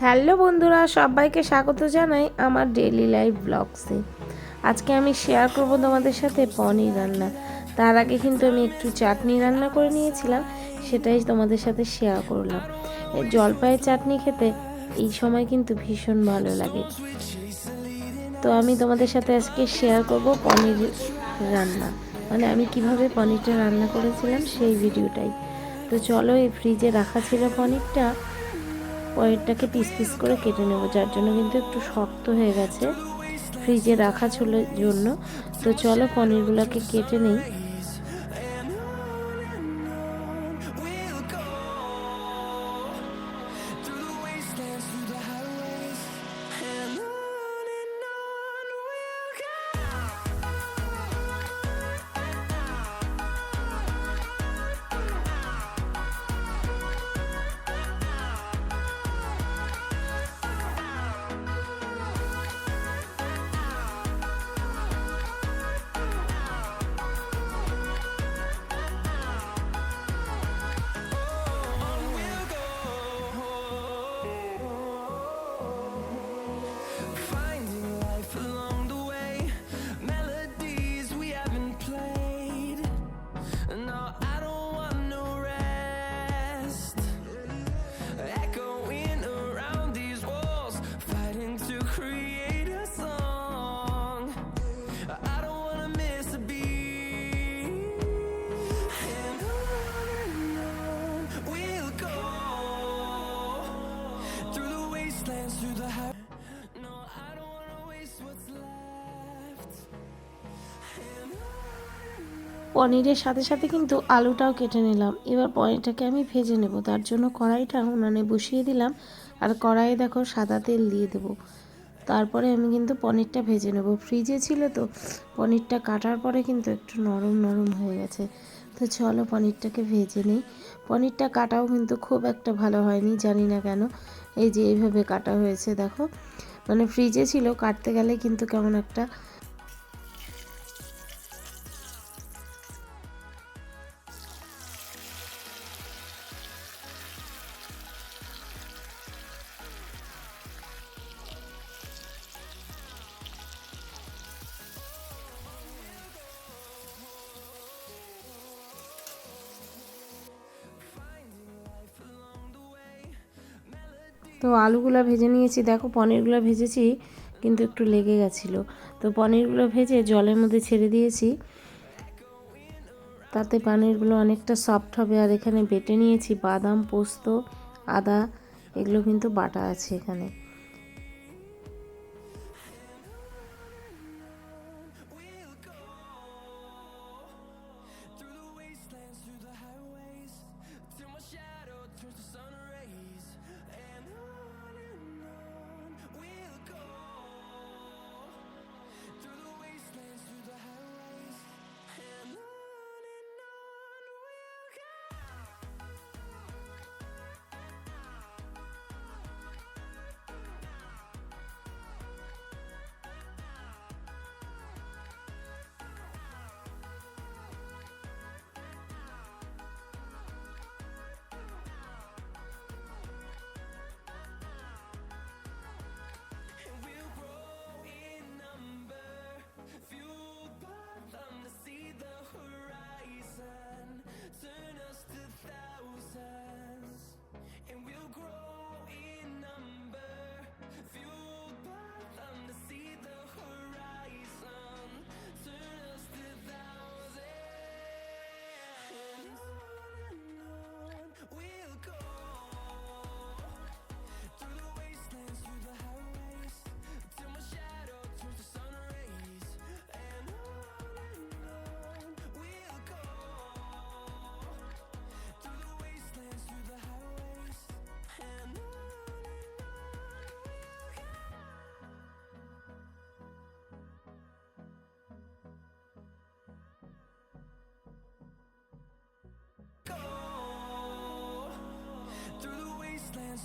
Hello বন্ধুরা, সবাইকে স্বাগত জানাই আমার ডেইলি লাইফ ব্লগসে আজকে আমি শেয়ার করব তোমাদের সাথে পনির রান্না। তার আগে কিন্তু আমি একটু চাটনি রান্না করে নিয়েছিলাম, সেটাই তোমাদের সাথে শেয়ার করলাম। জলপাইয়ের চাটনি খেতে এই সময় কিন্তু ভীষণ ভালো লাগে। তো আমি তোমাদের সাথে আজকে শেয়ার করব পনির রান্না। মানে আমি কীভাবে পনিরটা রান্না করেছিলাম সেই ভিডিওটাই তো চলো এই ফ্রিজে রাখা ছিল পনিরটা। পনিরটাকে পিস পিস করে কেটে নেব, যার জন্য কিন্তু একটু শক্ত হয়ে গেছে। ফ্রিজে রাখা ছিল জন্য। তো চলো পনিরগুলোকে কেটে নেই। পনিরের সাথে সাথে কিন্তু আলুটাও কেটে নিলাম। এবার পনিরটাকে আমি ভেজে নেব। তার জন্য কড়াইটা উনানে বসিয়ে দিলাম। আর কড়াইয়ে দেখো সাদা তেল দিয়ে দেবো। তারপরে আমি কিন্তু পনিরটা ভেজে নেব। ফ্রিজে ছিল তো, পনিরটা কাটার পরে কিন্তু একটু নরম নরম হয়ে গেছে। তো চলো পনিরটাকে ভেজে নিই। পনিরটা কাটাও কিন্তু খুব একটা ভালো হয়নি, জানি না কেন। এই যে এইভাবে কাটা হয়েছে, দেখো। মানে ফ্রিজে ছিল, কাটতে গেলে কিন্তু কেমন একটা তো আলুগুলো ভেজে নিয়েছি। দেখো, পনিরগুলো ভেজেছি, কিন্তু একটু লেগে গেছিল। তো পনিরগুলো ভেজে জলের মধ্যে ছেড়ে দিয়েছি। তাতে পনিরগুলো অনেকটা সফট হবে। আর এখানে বেটে নিয়েছি বাদাম, পোস্ত, আদা, এগুলো কিন্তু বাটা আছে এখানে।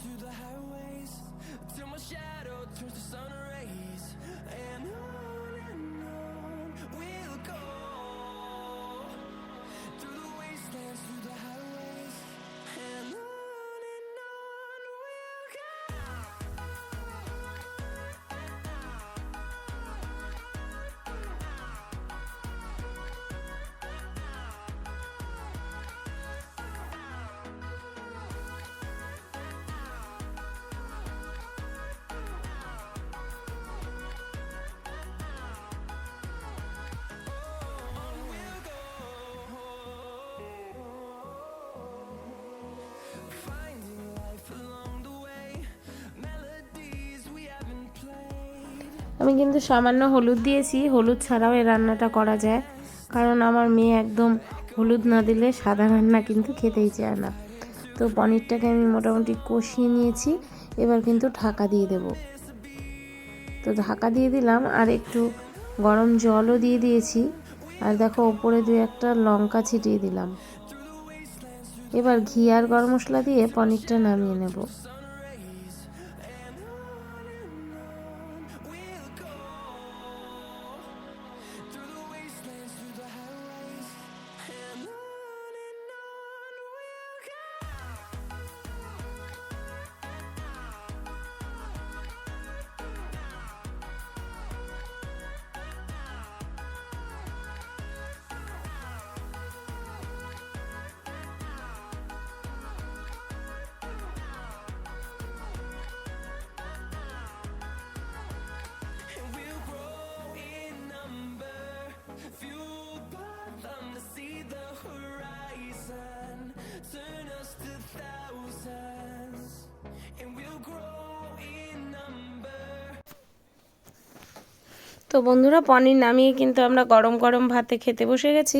Through the highways, till my shadow turns to sun rays. আমি কিন্তু সামান্য হলুদ দিয়েছি। হলুদ ছাড়াও এই রান্নাটা করা যায়। কারণ আমার মেয়ে একদম হলুদ না দিলে সাদা রান্না কিন্তু খেতেই চায় না। তো পনিরটাকে আমি মোটামুটি কষিয়ে নিয়েছি। এবার কিন্তু ঢাকা দিয়ে দেব। তো ঢাকা দিয়ে দিলাম আর একটু গরম জলও দিয়ে দিয়েছি। আর দেখো ওপরে দু একটা লঙ্কা ছিটিয়ে দিলাম। এবার ঘি আর গরম মশলা দিয়ে পনিরটা নামিয়ে নেব। তো বন্ধুরা, পনির নামিয়ে কিন্তু আমরা গরম গরম ভাতে খেতে বসে গেছি।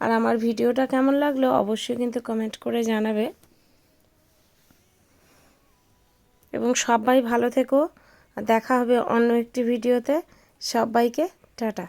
আর আমার ভিডিওটা কেমন লাগল অবশ্যই কিন্তু কমেন্ট করে জানাবে। এবং সবাই ভালো থেকো। দেখা হবে অন্য একটি ভিডিওতে। সবাইকে টাটা।